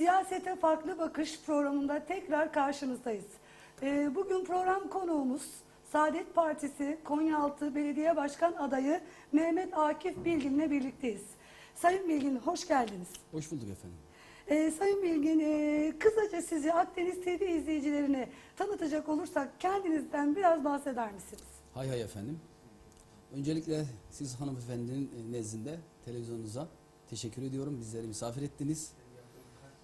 Siyasete Farklı Bakış programında tekrar karşınızdayız. Ee, bugün program konuğumuz Saadet Partisi Konyaaltı Belediye Başkan adayı Mehmet Akif Bilgin'le birlikteyiz. Sayın Bilgin hoş geldiniz. Hoş bulduk efendim. Ee, Sayın Bilgin e, kısaca sizi Akdeniz TV izleyicilerine tanıtacak olursak kendinizden biraz bahseder misiniz? Hay hay efendim. Öncelikle siz hanımefendinin nezdinde televizyonunuza teşekkür ediyorum. Bizleri misafir ettiniz.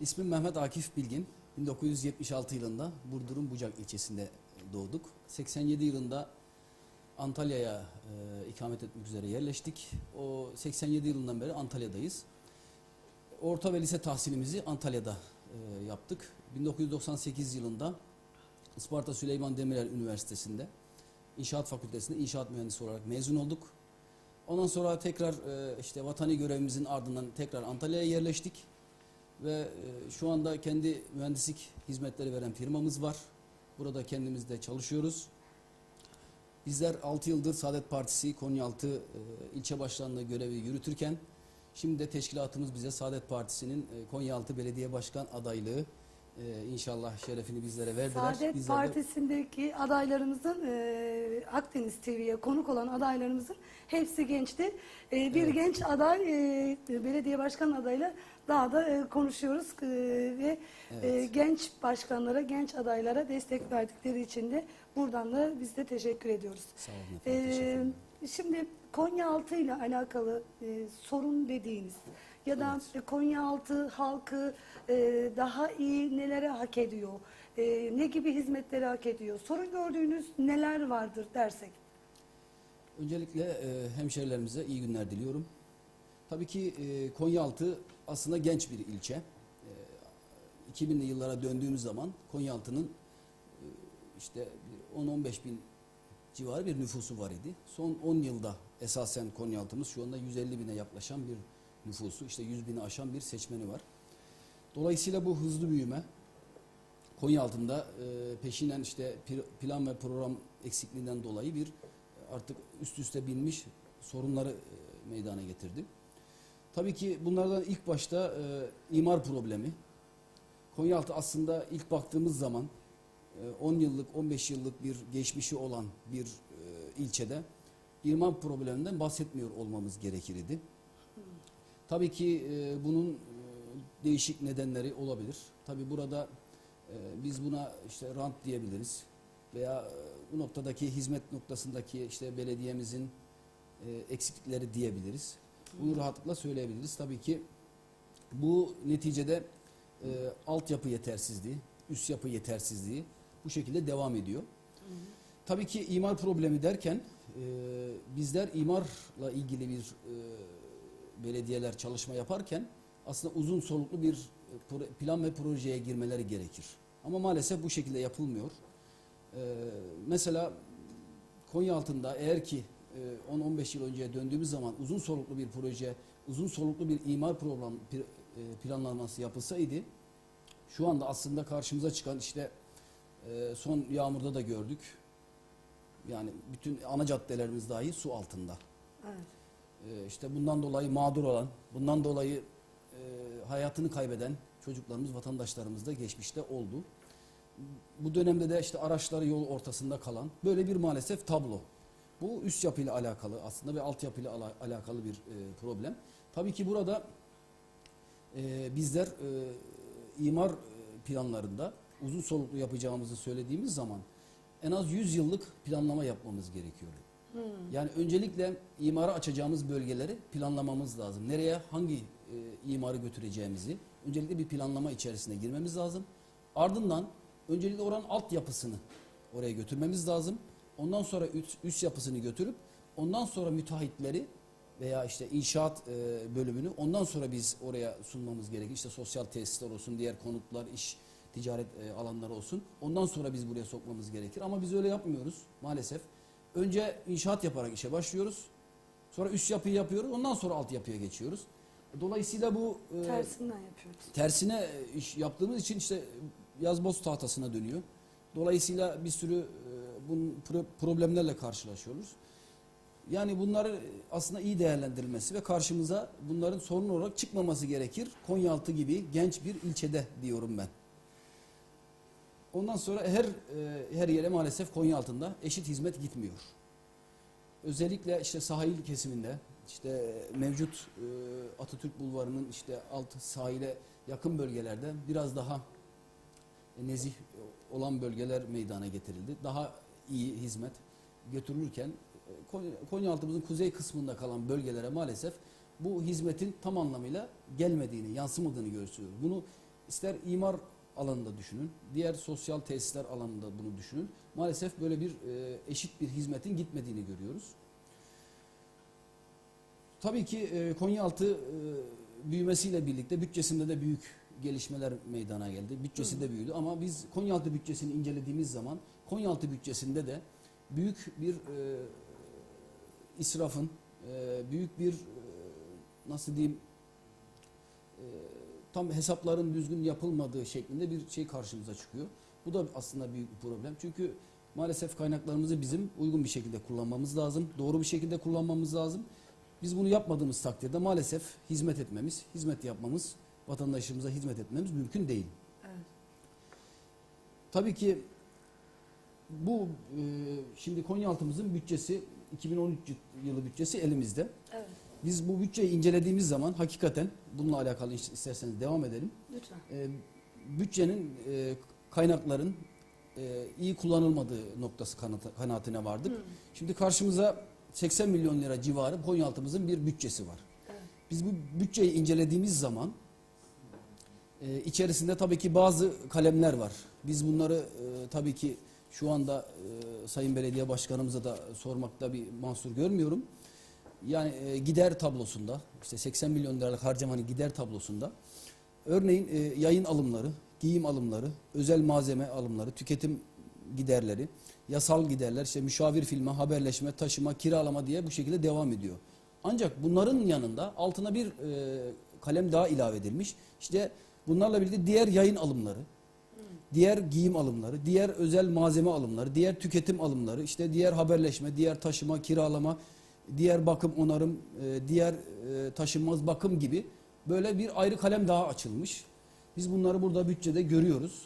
İsmim Mehmet Akif Bilgin. 1976 yılında Burdur'un Bucak ilçesinde e, doğduk. 87 yılında Antalya'ya e, ikamet etmek üzere yerleştik. O 87 yılından beri Antalya'dayız. Orta ve lise tahsilimizi Antalya'da e, yaptık. 1998 yılında Isparta Süleyman Demirel Üniversitesi'nde İnşaat Fakültesi'nde inşaat mühendisi olarak mezun olduk. Ondan sonra tekrar e, işte vatani görevimizin ardından tekrar Antalya'ya yerleştik. Ve e, şu anda kendi mühendislik hizmetleri veren firmamız var. Burada kendimiz de çalışıyoruz. Bizler 6 yıldır Saadet Partisi Konyaaltı e, ilçe başkanlığı görevi yürütürken şimdi de teşkilatımız bize Saadet Partisi'nin e, Konyaaltı Belediye Başkan adaylığı e, inşallah şerefini bizlere verdiler. Saadet Bizler de- Partisi'ndeki adaylarımızın e, Akdeniz TV'ye konuk olan adaylarımızın hepsi gençti. E, bir genç aday e, belediye başkan adayla daha da e, konuşuyoruz E, ve e, genç başkanlara, genç adaylara destek verdikleri için de buradan da biz de teşekkür ediyoruz. Sağ olun efendim. teşekkür Ee, ederim. şimdi Konyaaltı ile alakalı e, sorun dediğiniz ya da Evet. Konyaaltı halkı e, daha iyi nelere hak ediyor? E, ne gibi hizmetleri hak ediyor? Sorun gördüğünüz neler vardır dersek? Öncelikle e, hemşerilerimize iyi günler diliyorum. Tabii ki e, Konyaaltı aslında genç bir ilçe. E, 2000'li yıllara döndüğümüz zaman Konyaaltı'nın e, işte bir 10-15 bin civarı bir nüfusu var idi. Son 10 yılda esasen Konyaaltı'mız şu anda 150 bine yaklaşan bir nüfusu, işte 100 bini aşan bir seçmeni var. Dolayısıyla bu hızlı büyüme Konyaaltı'nda e, peşinen işte plan ve program eksikliğinden dolayı bir artık üst üste binmiş sorunları e, meydana getirdi. Tabii ki bunlardan ilk başta e, imar problemi. Konyaaltı aslında ilk baktığımız zaman e, 10 yıllık 15 yıllık bir geçmişi olan bir e, ilçede imar probleminden bahsetmiyor olmamız gerekirdi. Tabii ki e, bunun e, değişik nedenleri olabilir. Tabii burada e, biz buna işte rant diyebiliriz veya e, bu noktadaki hizmet noktasındaki işte belediyemizin e, eksiklikleri diyebiliriz. Bunu rahatlıkla söyleyebiliriz. Tabii ki bu neticede e, altyapı yetersizliği, üst yapı yetersizliği bu şekilde devam ediyor. Tabii ki imar problemi derken e, bizler imarla ilgili bir e, belediyeler çalışma yaparken aslında uzun soluklu bir e, plan ve projeye girmeleri gerekir. Ama maalesef bu şekilde yapılmıyor. E, mesela Konya altında eğer ki e, 10-15 yıl önceye döndüğümüz zaman uzun soluklu bir proje, uzun soluklu bir imar program e, planlaması yapılsaydı şu anda aslında karşımıza çıkan işte e, son yağmurda da gördük. Yani bütün ana caddelerimiz dahi su altında. Evet. Ee, işte bundan dolayı mağdur olan, bundan dolayı e, hayatını kaybeden çocuklarımız, vatandaşlarımız da geçmişte oldu. Bu dönemde de işte araçları yol ortasında kalan böyle bir maalesef tablo. Bu üst yapıyla alakalı aslında ve altyapıyla ala, alakalı bir e, problem. Tabii ki burada e, bizler e, imar e, planlarında uzun soluklu yapacağımızı söylediğimiz zaman en az 100 yıllık planlama yapmamız gerekiyor. Yani öncelikle imara açacağımız bölgeleri planlamamız lazım. Nereye hangi e, imarı götüreceğimizi öncelikle bir planlama içerisine girmemiz lazım. Ardından öncelikle oranın altyapısını oraya götürmemiz lazım. Ondan sonra üst, üst yapısını götürüp ondan sonra müteahhitleri veya işte inşaat e, bölümünü ondan sonra biz oraya sunmamız gerekir. İşte sosyal tesisler olsun, diğer konutlar, iş, ticaret e, alanları olsun. Ondan sonra biz buraya sokmamız gerekir. Ama biz öyle yapmıyoruz maalesef. Önce inşaat yaparak işe başlıyoruz. Sonra üst yapıyı yapıyoruz. Ondan sonra alt yapıya geçiyoruz. Dolayısıyla bu e, Tersinden yapıyoruz. tersine e, iş yaptığımız için işte yazboz tahtasına dönüyor. Dolayısıyla bir sürü e, bunun pro- problemlerle karşılaşıyoruz. Yani bunları aslında iyi değerlendirilmesi ve karşımıza bunların sorun olarak çıkmaması gerekir. Konyaaltı gibi genç bir ilçede diyorum ben. Ondan sonra her e, her yere maalesef Konyaaltı'nda eşit hizmet gitmiyor. Özellikle işte sahil kesiminde işte mevcut e, Atatürk Bulvarı'nın işte alt sahile yakın bölgelerde biraz daha nezih olan bölgeler meydana getirildi. Daha iyi hizmet götürülürken e, Konya- Konyaaltımızın kuzey kısmında kalan bölgelere maalesef bu hizmetin tam anlamıyla gelmediğini, yansımadığını görüyoruz. Bunu ister imar alanında düşünün, diğer sosyal tesisler alanında bunu düşünün. Maalesef böyle bir e, eşit bir hizmetin gitmediğini görüyoruz. Tabii ki e, Konyaaltı e, büyümesiyle birlikte bütçesinde de büyük gelişmeler meydana geldi. Bütçesi de büyüdü ama biz Konyaaltı bütçesini incelediğimiz zaman Konyaaltı bütçesinde de büyük bir e, israfın, e, büyük bir e, nasıl diyeyim e, tam hesapların düzgün yapılmadığı şeklinde bir şey karşımıza çıkıyor. Bu da aslında büyük bir problem. Çünkü maalesef kaynaklarımızı bizim uygun bir şekilde kullanmamız lazım. Doğru bir şekilde kullanmamız lazım. Biz bunu yapmadığımız takdirde maalesef hizmet etmemiz, hizmet yapmamız, vatandaşımıza hizmet etmemiz mümkün değil. Evet. Tabii ki bu e, şimdi Konyaaltımızın bütçesi 2013 yılı bütçesi elimizde. Evet. Biz bu bütçeyi incelediğimiz zaman hakikaten bununla alakalı is- isterseniz devam edelim. Lütfen. E, bütçenin e, kaynakların e, iyi kullanılmadığı noktası kanaatine vardık. Hı. Şimdi karşımıza 80 milyon lira civarı Konyaaltımızın bir bütçesi var. Evet. Biz bu bütçeyi incelediğimiz zaman e, içerisinde tabii ki bazı kalemler var. Biz bunları e, tabii ki şu anda e, Sayın Belediye Başkanımıza da sormakta bir mahsur görmüyorum. Yani e, gider tablosunda işte 80 milyon liralık harcamanın gider tablosunda örneğin e, yayın alımları, giyim alımları, özel malzeme alımları, tüketim giderleri, yasal giderler, işte müşavir filme, haberleşme, taşıma, kiralama diye bu şekilde devam ediyor. Ancak bunların yanında altına bir e, kalem daha ilave edilmiş. İşte bunlarla birlikte diğer yayın alımları, diğer giyim alımları, diğer özel malzeme alımları, diğer tüketim alımları, işte diğer haberleşme, diğer taşıma, kiralama, diğer bakım onarım, e, diğer e, taşınmaz bakım gibi böyle bir ayrı kalem daha açılmış. Biz bunları burada bütçede görüyoruz.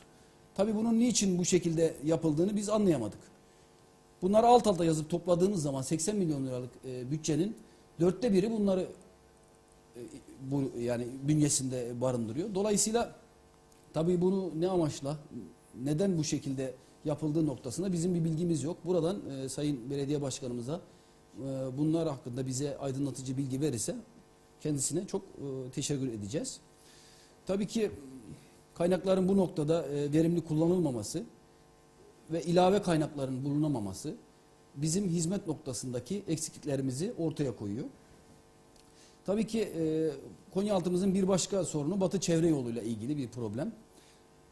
Tabii bunun niçin bu şekilde yapıldığını biz anlayamadık. Bunları alt alta yazıp topladığınız zaman 80 milyon liralık e, bütçenin dörtte biri bunları e, bu yani bünyesinde barındırıyor. Dolayısıyla tabii bunu ne amaçla, neden bu şekilde yapıldığı noktasında bizim bir bilgimiz yok. Buradan e, Sayın Belediye Başkanımıza bunlar hakkında bize aydınlatıcı bilgi verirse kendisine çok e, teşekkür edeceğiz. Tabii ki kaynakların bu noktada e, verimli kullanılmaması ve ilave kaynakların bulunamaması bizim hizmet noktasındaki eksikliklerimizi ortaya koyuyor. Tabii ki e, Konyaaltımızın bir başka sorunu Batı Çevre Yolu'yla ilgili bir problem.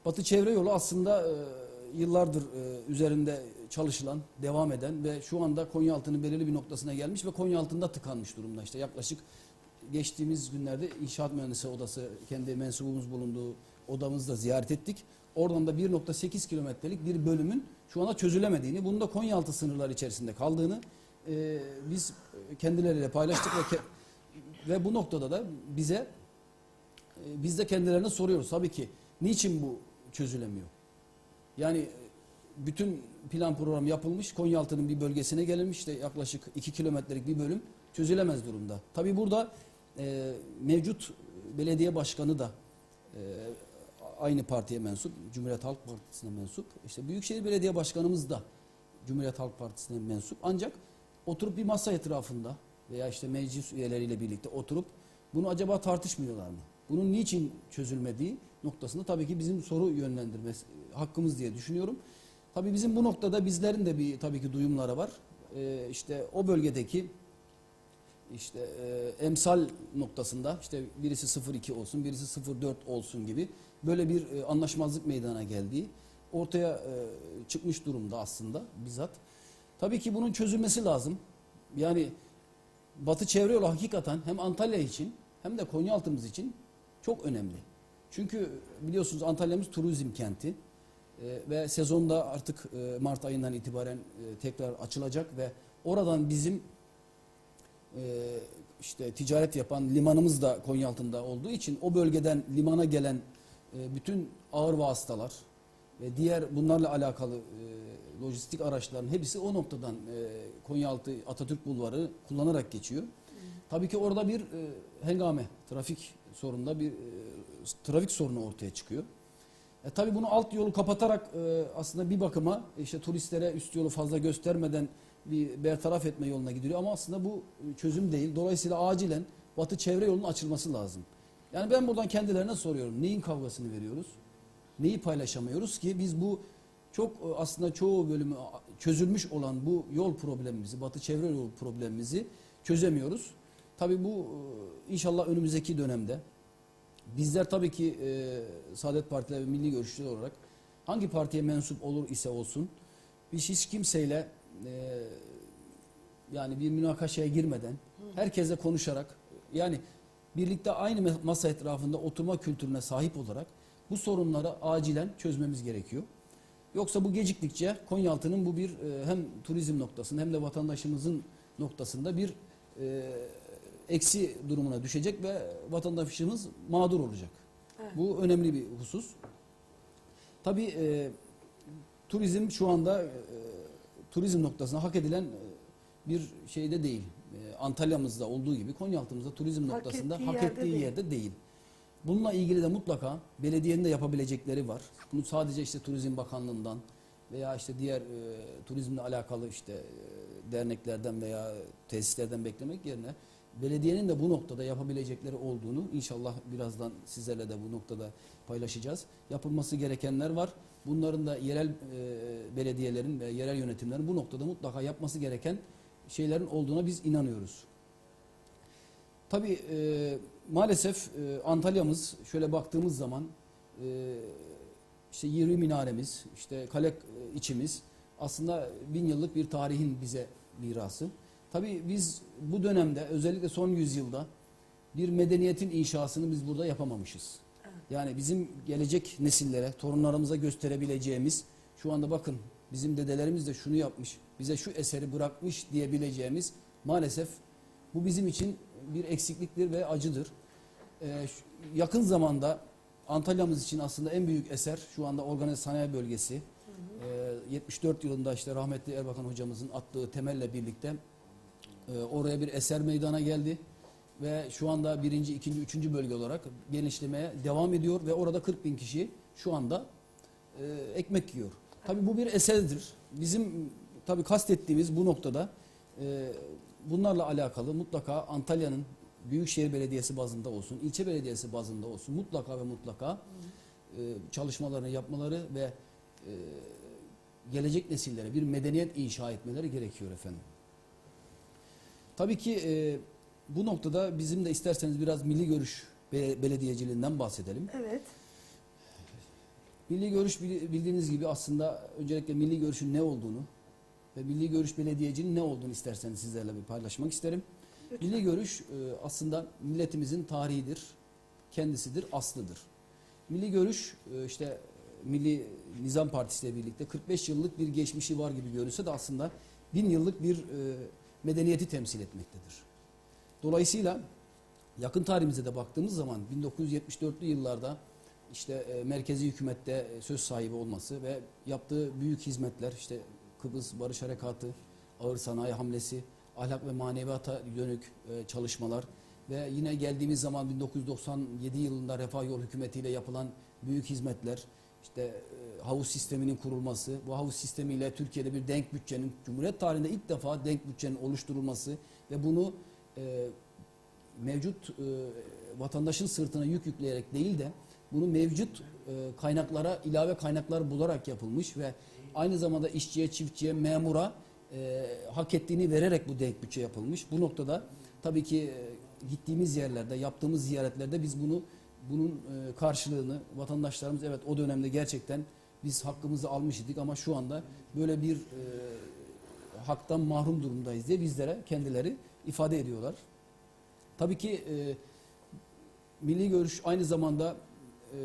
Batı Çevre Yolu aslında e, yıllardır e, üzerinde çalışılan, devam eden ve şu anda Konyaaltı'nın belirli bir noktasına gelmiş ve Konyaaltı'nda tıkanmış durumda. İşte yaklaşık geçtiğimiz günlerde İnşaat Mühendisi Odası kendi mensubumuz bulunduğu odamızda ziyaret ettik. Oradan da 1.8 kilometrelik bir bölümün şu anda çözülemediğini, bunun da Konyaaltı sınırları içerisinde kaldığını e, biz kendileriyle paylaştık ve ve bu noktada da bize e, biz de kendilerine soruyoruz tabii ki niçin bu çözülemiyor? Yani bütün plan program yapılmış Konyaaltı'nın bir bölgesine gelinmiş de yaklaşık 2 kilometrelik bir bölüm çözülemez durumda. Tabii burada e, mevcut belediye başkanı da e, aynı partiye mensup, Cumhuriyet Halk Partisi'ne mensup. İşte Büyükşehir Belediye Başkanımız da Cumhuriyet Halk Partisi'ne mensup. Ancak oturup bir masa etrafında veya işte meclis üyeleriyle birlikte oturup bunu acaba tartışmıyorlar mı? Bunun niçin çözülmediği noktasında tabii ki bizim soru yönlendirmesi hakkımız diye düşünüyorum. Tabii bizim bu noktada bizlerin de bir tabii ki duyumları var. Ee, işte o bölgedeki işte e, emsal noktasında işte birisi 0.2 olsun, birisi 0.4 olsun gibi böyle bir e, anlaşmazlık meydana geldiği ortaya e, çıkmış durumda aslında bizzat. Tabii ki bunun çözülmesi lazım. Yani Batı çevre yolu hakikaten hem Antalya için hem de Konyaaltımız için çok önemli. Çünkü biliyorsunuz Antalya'mız turizm kenti E, ve sezonda artık e, Mart ayından itibaren e, tekrar açılacak ve oradan bizim e, işte ticaret yapan limanımız da Konyaaltı'nda olduğu için o bölgeden limana gelen e, bütün ağır vasıtalar ve diğer bunlarla alakalı e, lojistik araçların hepsi o noktadan e, Konyaaltı Atatürk Bulvarı kullanarak geçiyor. Tabii ki orada bir e, hengame, trafik sorununda bir e, trafik sorunu ortaya çıkıyor. E, tabii bunu alt yolu kapatarak e, aslında bir bakıma işte turistlere üst yolu fazla göstermeden bir bertaraf etme yoluna gidiliyor ama aslında bu e, çözüm değil. Dolayısıyla acilen batı çevre yolunun açılması lazım. Yani ben buradan kendilerine soruyorum. Neyin kavgasını veriyoruz? Neyi paylaşamıyoruz ki biz bu çok e, aslında çoğu bölümü çözülmüş olan bu yol problemimizi, batı çevre yol problemimizi çözemiyoruz. Tabii bu e, inşallah önümüzdeki dönemde bizler tabii ki e, Saadet Partileri ve Milli Görüşçüler olarak hangi partiye mensup olur ise olsun biz hiç kimseyle e, yani bir münakaşaya girmeden herkesle konuşarak yani birlikte aynı masa etrafında oturma kültürüne sahip olarak bu sorunları acilen çözmemiz gerekiyor. Yoksa bu geciktikçe Konyaaltı'nın bu bir e, hem turizm noktasında hem de vatandaşımızın noktasında bir e, eksi durumuna düşecek ve vatandaşımız mağdur olacak. Evet. Bu önemli bir husus. Tabii e, turizm şu anda e, turizm noktasında hak edilen e, bir şeyde değil. E, Antalya'mızda olduğu gibi Konyaaltı'mızda turizm Hak noktasında ettiği hak yerde ettiği değil. yerde değil. Bununla ilgili de mutlaka belediyenin de yapabilecekleri var. Bunu sadece işte Turizm Bakanlığı'ndan veya işte diğer e, turizmle alakalı işte e, derneklerden veya tesislerden beklemek yerine belediyenin de bu noktada yapabilecekleri olduğunu inşallah birazdan sizlerle de bu noktada paylaşacağız. Yapılması gerekenler var. Bunların da yerel e, belediyelerin ve yerel yönetimlerin bu noktada mutlaka yapması gereken şeylerin olduğuna biz inanıyoruz. Tabii e, maalesef e, Antalya'mız şöyle baktığımız zaman e, işte 20 minaremiz, işte kale e, içimiz aslında bin yıllık bir tarihin bize mirası. Tabii biz bu dönemde özellikle son yüzyılda bir medeniyetin inşasını biz burada yapamamışız. Yani bizim gelecek nesillere, torunlarımıza gösterebileceğimiz şu anda bakın bizim dedelerimiz de şunu yapmış, bize şu eseri bırakmış diyebileceğimiz maalesef bu bizim için bir eksikliktir ve acıdır. Ee, yakın zamanda Antalya'mız için aslında en büyük eser şu anda organize sanayi bölgesi. Ee, 74 yılında işte rahmetli Erbakan hocamızın attığı temelle birlikte e, oraya bir eser meydana geldi ve şu anda birinci, ikinci, üçüncü bölge olarak genişlemeye devam ediyor ve orada 40 bin kişi şu anda e, ekmek yiyor. Tabii bu bir eserdir. Bizim tabii kastettiğimiz bu noktada e, bunlarla alakalı mutlaka Antalya'nın Büyükşehir Belediyesi bazında olsun, ilçe belediyesi bazında olsun mutlaka ve mutlaka e, çalışmalarını yapmaları ve e, gelecek nesillere bir medeniyet inşa etmeleri gerekiyor efendim. Tabii ki e, bu noktada bizim de isterseniz biraz milli görüş be- belediyeciliğinden bahsedelim. Evet. Milli görüş bildiğiniz gibi aslında öncelikle milli görüşün ne olduğunu ve milli görüş belediyeciliğinin ne olduğunu isterseniz sizlerle bir paylaşmak isterim. Lütfen. Milli görüş e, aslında milletimizin tarihidir, kendisidir, aslıdır. Milli görüş e, işte Milli Nizam Partisi ile birlikte 45 yıllık bir geçmişi var gibi görünse de aslında bin yıllık bir e, medeniyeti temsil etmektedir. Dolayısıyla yakın tarihimize de baktığımız zaman 1974'lü yıllarda işte e, merkezi hükümette e, söz sahibi olması ve yaptığı büyük hizmetler işte Kıbrıs Barış Harekatı, ağır sanayi hamlesi, ahlak ve maneviyata dönük e, çalışmalar ve yine geldiğimiz zaman 1997 yılında Refah Yol hükümetiyle yapılan büyük hizmetler, işte e, havuz sisteminin kurulması, bu havuz sistemiyle Türkiye'de bir denk bütçenin, Cumhuriyet tarihinde ilk defa denk bütçenin oluşturulması ve bunu e, mevcut e, vatandaşın sırtına yük yükleyerek değil de bunu mevcut e, kaynaklara ilave kaynaklar bularak yapılmış ve aynı zamanda işçiye, çiftçiye, memura e, hak ettiğini vererek bu denk bütçe yapılmış. Bu noktada tabii ki e, gittiğimiz yerlerde, yaptığımız ziyaretlerde biz bunu bunun e, karşılığını vatandaşlarımız evet o dönemde gerçekten biz hakkımızı almış idik ama şu anda böyle bir e, haktan mahrum durumdayız diye bizlere kendileri ifade ediyorlar. Tabii ki e, milli görüş aynı zamanda e,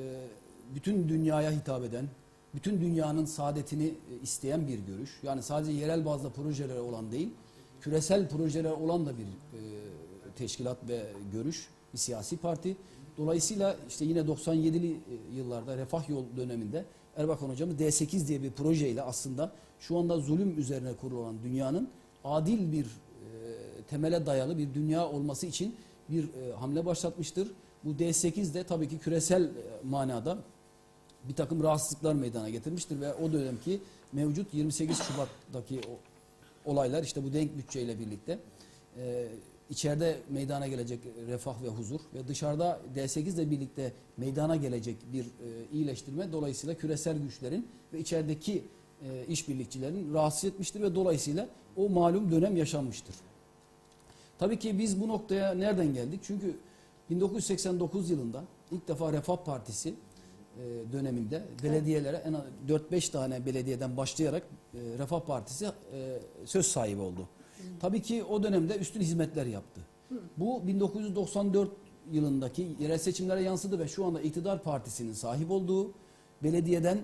bütün dünyaya hitap eden, bütün dünyanın saadetini e, isteyen bir görüş. Yani sadece yerel bazda projelere olan değil, küresel projeler olan da bir e, teşkilat ve görüş, bir siyasi parti. Dolayısıyla işte yine 97'li yıllarda Refah Yol döneminde Erbakan hocamız D8 diye bir projeyle aslında şu anda zulüm üzerine kurulu olan dünyanın adil bir e, temele dayalı bir dünya olması için bir e, hamle başlatmıştır. Bu D8 de tabii ki küresel e, manada bir takım rahatsızlıklar meydana getirmiştir ve o dönemki mevcut 28 Şubat'taki olaylar işte bu denk bütçeyle birlikte e, içeride meydana gelecek refah ve huzur ve dışarıda D8 ile birlikte meydana gelecek bir e, iyileştirme dolayısıyla küresel güçlerin ve içerideki e, işbirlikçilerin rahatsız etmiştir ve dolayısıyla o malum dönem yaşanmıştır. Tabii ki biz bu noktaya nereden geldik? Çünkü 1989 yılında ilk defa Refah Partisi e, döneminde belediyelere en az 4-5 tane belediyeden başlayarak e, Refah Partisi e, söz sahibi oldu. Tabii ki o dönemde üstün hizmetler yaptı. Bu 1994 yılındaki yerel seçimlere yansıdı ve şu anda iktidar partisinin sahip olduğu belediyeden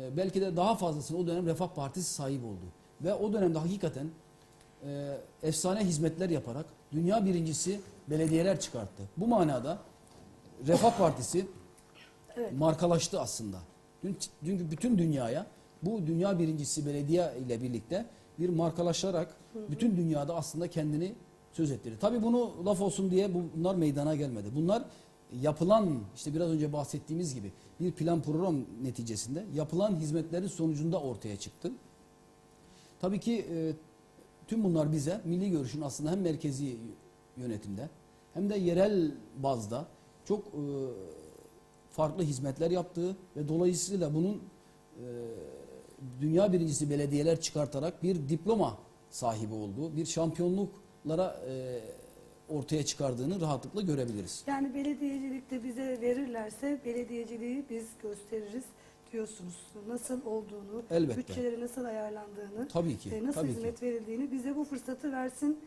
e, belki de daha fazlasını o dönem Refah Partisi sahip oldu. Ve o dönemde hakikaten e, efsane hizmetler yaparak dünya birincisi belediyeler çıkarttı. Bu manada Refah Partisi Evet. markalaştı aslında. Dün- Çünkü bütün dünyaya bu dünya birincisi belediye ile birlikte bir markalaşarak bütün dünyada aslında kendini söz ettirdi. Tabii bunu laf olsun diye bu- bunlar meydana gelmedi. Bunlar yapılan işte biraz önce bahsettiğimiz gibi bir plan program neticesinde yapılan hizmetlerin sonucunda ortaya çıktı. Tabii ki e, tüm bunlar bize milli görüşün aslında hem merkezi yönetimde hem de yerel bazda çok e, farklı hizmetler yaptığı ve dolayısıyla bunun e, dünya birincisi belediyeler çıkartarak bir diploma sahibi olduğu, bir şampiyonluklara e, ortaya çıkardığını rahatlıkla görebiliriz. Yani belediyecilikte bize verirlerse belediyeciliği biz gösteririz diyorsunuz. Nasıl olduğunu, Elbette. bütçeleri nasıl ayarlandığını, Tabii ki, e, nasıl tabii ki. hizmet verildiğini bize bu fırsatı versin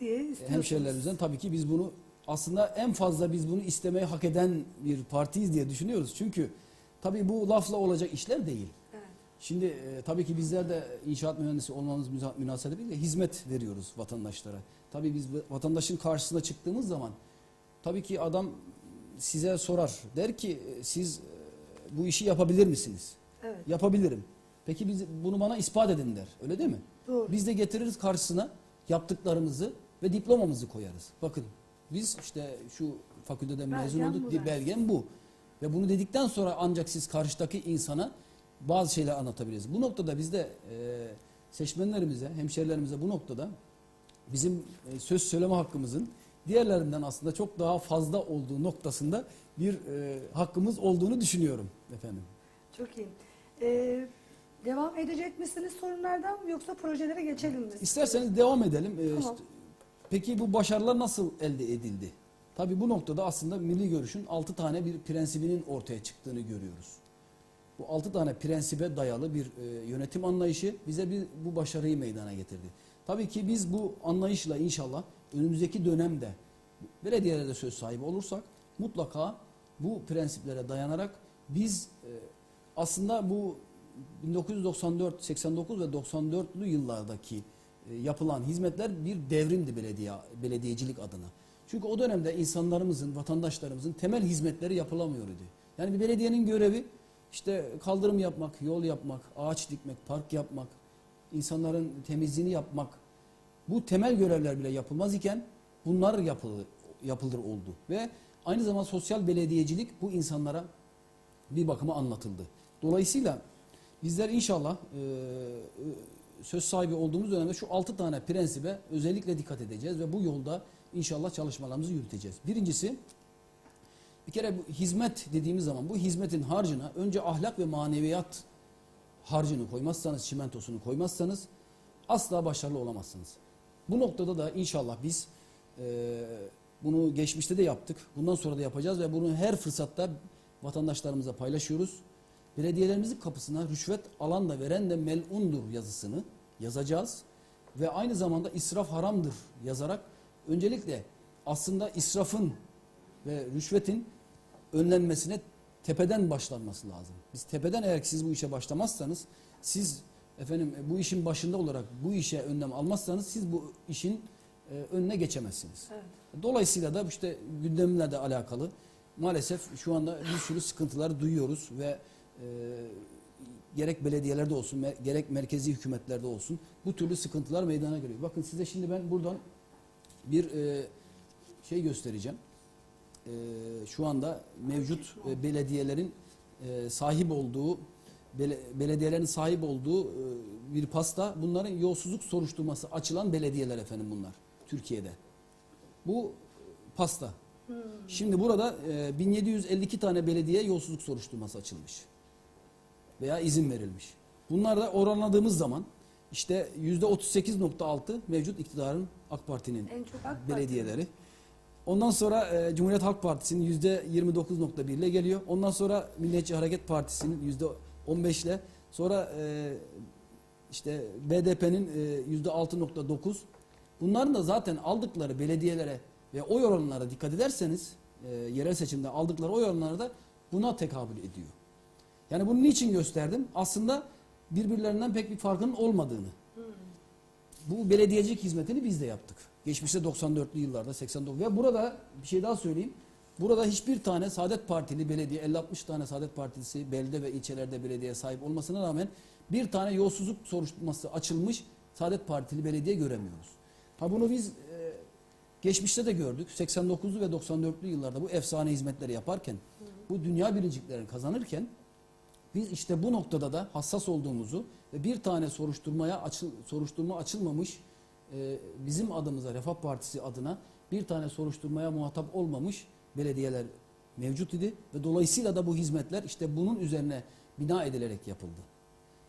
diye istiyorsunuz. Hemşerilerimizden tabii ki biz bunu aslında en fazla biz bunu istemeyi hak eden bir partiyiz diye düşünüyoruz. Çünkü tabii bu lafla olacak işler değil. Şimdi e, tabii ki bizler de inşaat mühendisi olmamız münasebebiyle hizmet veriyoruz vatandaşlara. Tabii biz vatandaşın karşısına çıktığımız zaman tabii ki adam size sorar. Der ki e, siz e, bu işi yapabilir misiniz? Evet. Yapabilirim. Peki biz bunu bana ispat edin der. Öyle değil mi? Doğru. Biz de getiririz karşısına yaptıklarımızı ve diplomamızı koyarız. Bakın biz işte şu fakülteden mezun Belgem olduk bu belgem bu. Ve bunu dedikten sonra ancak siz karşıdaki insana bazı şeyler anlatabiliriz. Bu noktada biz de e, seçmenlerimize, hemşerilerimize bu noktada bizim e, söz söyleme hakkımızın diğerlerinden aslında çok daha fazla olduğu noktasında bir e, hakkımız olduğunu düşünüyorum efendim. Çok iyi. Ee, devam edecek misiniz sorunlardan mı yoksa projelere geçelim mi? İsterseniz devam edelim. Ee, Tamam. işte, peki bu başarılar nasıl elde edildi? Tabii bu noktada aslında milli görüşün 6 tane bir prensibinin ortaya çıktığını görüyoruz. Bu 6 tane prensibe dayalı bir e, yönetim anlayışı bize bir bu başarıyı meydana getirdi. Tabii ki biz bu anlayışla inşallah önümüzdeki dönemde belediyelerde söz sahibi olursak mutlaka bu prensiplere dayanarak biz e, aslında bu 1994, 89 ve 94'lü yıllardaki e, yapılan hizmetler bir devrimdi belediye belediyecilik adına. Çünkü o dönemde insanlarımızın, vatandaşlarımızın temel hizmetleri yapılamıyordu. Yani bir belediyenin görevi işte kaldırım yapmak, yol yapmak, ağaç dikmek, park yapmak, insanların temizliğini yapmak. Bu temel görevler bile yapılmaz iken bunlar yapılır, yapılır oldu. Ve aynı zamanda sosyal belediyecilik bu insanlara bir bakıma anlatıldı. Dolayısıyla bizler inşallah e, e, söz sahibi olduğumuz dönemde şu altı tane prensibe özellikle dikkat edeceğiz ve bu yolda inşallah çalışmalarımızı yürüteceğiz. Birincisi bir kere bu hizmet dediğimiz zaman bu hizmetin harcına önce ahlak ve maneviyat harcını koymazsanız, çimentosunu koymazsanız asla başarılı olamazsınız. Bu noktada da inşallah biz e, bunu geçmişte de yaptık. Bundan sonra da yapacağız ve bunu her fırsatta vatandaşlarımıza paylaşıyoruz. Belediyelerimizin kapısına rüşvet alan da veren de melundur yazısını yazacağız. Ve aynı zamanda israf haramdır yazarak öncelikle aslında israfın ve rüşvetin önlenmesine tepeden başlanması lazım. Biz tepeden eğer siz bu işe başlamazsanız siz efendim e, bu işin başında olarak bu işe önlem almazsanız siz bu işin e, önüne geçemezsiniz. Evet. Dolayısıyla da işte gündemle de alakalı maalesef şu anda bir sürü sıkıntılar duyuyoruz ve e, gerek belediyelerde olsun gerek merkezi hükümetlerde olsun bu türlü sıkıntılar meydana geliyor. Bakın size şimdi ben buradan bir e, şey göstereceğim. E, şu anda mevcut e, belediyelerin e, sahip olduğu bele- belediyelerin sahip olduğu e, bir pasta bunların yolsuzluk soruşturması açılan belediyeler efendim bunlar Türkiye'de. Bu pasta. Şimdi burada e, 1752 tane belediye yolsuzluk soruşturması açılmış. Veya izin verilmiş. Bunlarda oranladığımız zaman işte %38.6 mevcut iktidarın AK Parti'nin AK Parti. Ondan sonra e, Cumhuriyet Halk Partisi'nin %29.1 ile geliyor. Ondan sonra Milliyetçi Hareket Partisi'nin %15 ile. Sonra e, işte BDP'nin e, %6.9. Bunların da zaten aldıkları belediyelere ve oy oranlara dikkat ederseniz e, yerel seçimde aldıkları oy oranları da buna tekabül ediyor. Yani bunu niçin gösterdim? Aslında birbirlerinden pek bir farkının olmadığını. Bu belediyecilik hizmetini biz de yaptık. Geçmişte 94'lü yıllarda 89 ve burada bir şey daha söyleyeyim. Burada hiçbir tane Saadet Partili belediye 50-60 tane Saadet Partisi belde ve ilçelerde belediye sahip olmasına rağmen bir tane yolsuzluk soruşturması açılmış Saadet Partili belediye göremiyoruz. Ha bunu biz e, geçmişte de gördük. 89'lu ve 94'lü yıllarda bu efsane hizmetleri yaparken bu dünya birinciliklerini kazanırken biz işte bu noktada da hassas olduğumuzu ve bir tane soruşturmaya açıl, soruşturma açılmamış e, bizim adımıza Refah Partisi adına bir tane soruşturmaya muhatap olmamış belediyeler mevcut idi ve dolayısıyla da bu hizmetler işte bunun üzerine bina edilerek yapıldı.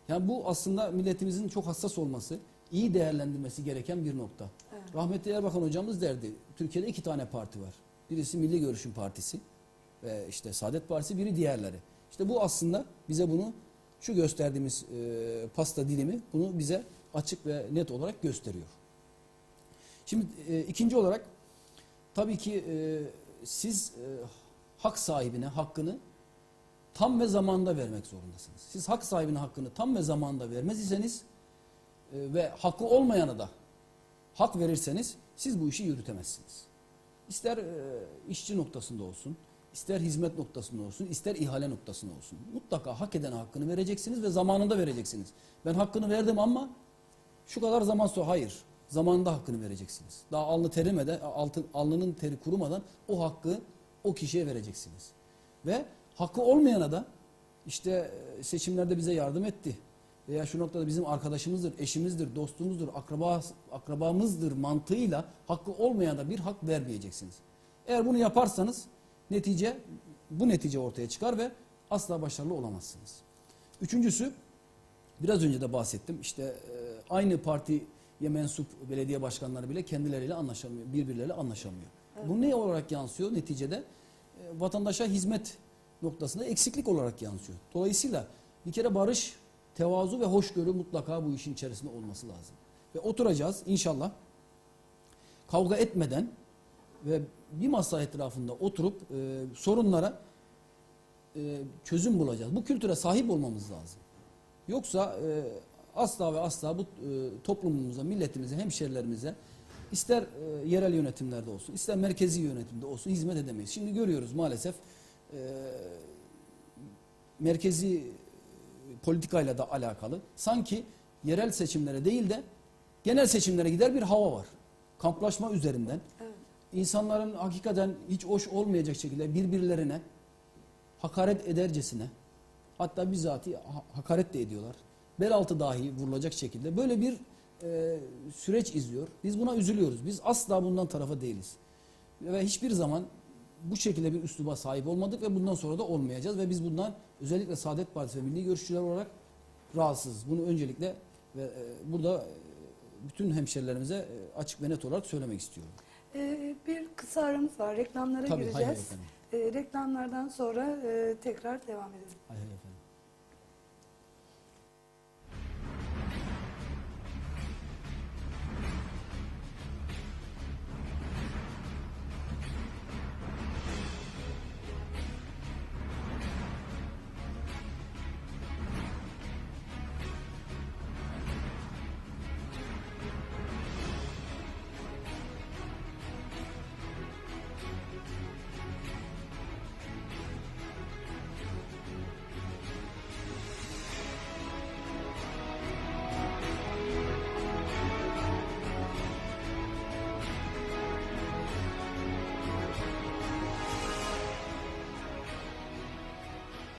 Yani bu aslında milletimizin çok hassas olması, iyi değerlendirmesi gereken bir nokta. Evet. Rahmetli Erbakan hocamız derdi, Türkiye'de iki tane parti var. Birisi Milli Görüş'ün partisi ve işte Saadet Partisi, biri diğerleri. İşte bu aslında bize bunu, şu gösterdiğimiz e, pasta dilimi bunu bize açık ve net olarak gösteriyor. Şimdi e, ikinci olarak tabii ki e, siz e, hak sahibine hakkını tam ve zamanda vermek zorundasınız. Siz hak sahibine hakkını tam ve zamanda vermez iseniz e, ve hakkı olmayana da hak verirseniz siz bu işi yürütemezsiniz. İster e, işçi noktasında olsun, ister hizmet noktasında olsun, ister ihale noktasında olsun. Mutlaka hak eden hakkını vereceksiniz ve zamanında vereceksiniz. Ben hakkını verdim ama şu kadar zaman sonra hayır. Zamanında hakkını vereceksiniz. Daha alnı terimeden, altın, alnının teri kurumadan o hakkı o kişiye vereceksiniz. Ve hakkı olmayana da işte e, seçimlerde bize yardım etti. Veya şu noktada bizim arkadaşımızdır, eşimizdir, dostumuzdur, akraba, akrabamızdır mantığıyla hakkı olmayana bir hak vermeyeceksiniz. Eğer bunu yaparsanız netice bu netice ortaya çıkar ve asla başarılı olamazsınız. Üçüncüsü biraz önce de bahsettim. İşte e, aynı partiye mensup belediye başkanları bile kendileriyle anlaşamıyor, birbirleriyle anlaşamıyor. Bu ne olarak yansıyor neticede? E, vatandaşa hizmet noktasında eksiklik olarak yansıyor. Dolayısıyla bir kere barış, tevazu ve hoşgörü mutlaka bu işin içerisinde olması lazım. Ve oturacağız inşallah kavga etmeden ve bir masa etrafında oturup e, sorunlara e, çözüm bulacağız. Bu kültüre sahip olmamız lazım. Yoksa e, asla ve asla bu e, toplumumuza, milletimize, hemşerilerimize ister e, yerel yönetimlerde olsun, ister merkezi yönetimde olsun hizmet edemeyiz. Şimdi görüyoruz maalesef e, merkezi politikayla da alakalı sanki yerel seçimlere değil de genel seçimlere gider bir hava var. Kamplaşma üzerinden Evet. insanların hakikaten hiç hoş olmayacak şekilde birbirlerine hakaret edercesine hatta bizatihi ha- hakaret de ediyorlar. Bel altı dahi vurulacak şekilde böyle bir e, süreç izliyor. Biz buna üzülüyoruz. Biz asla bundan tarafa değiliz. Ve hiçbir zaman bu şekilde bir üsluba sahip olmadık ve bundan sonra da olmayacağız ve biz bundan özellikle Saadet Partisi ve Milli Görüşçüler olarak rahatsızız. Bunu öncelikle ve e, burada e, bütün hemşerilerimize e, açık ve net olarak söylemek istiyorum. Ee, bir kısa aramız var. Reklamlara Tabii, hayır gireceğiz. efendim. Ee, reklamlardan sonra e, tekrar devam edelim. Hay hay efendim.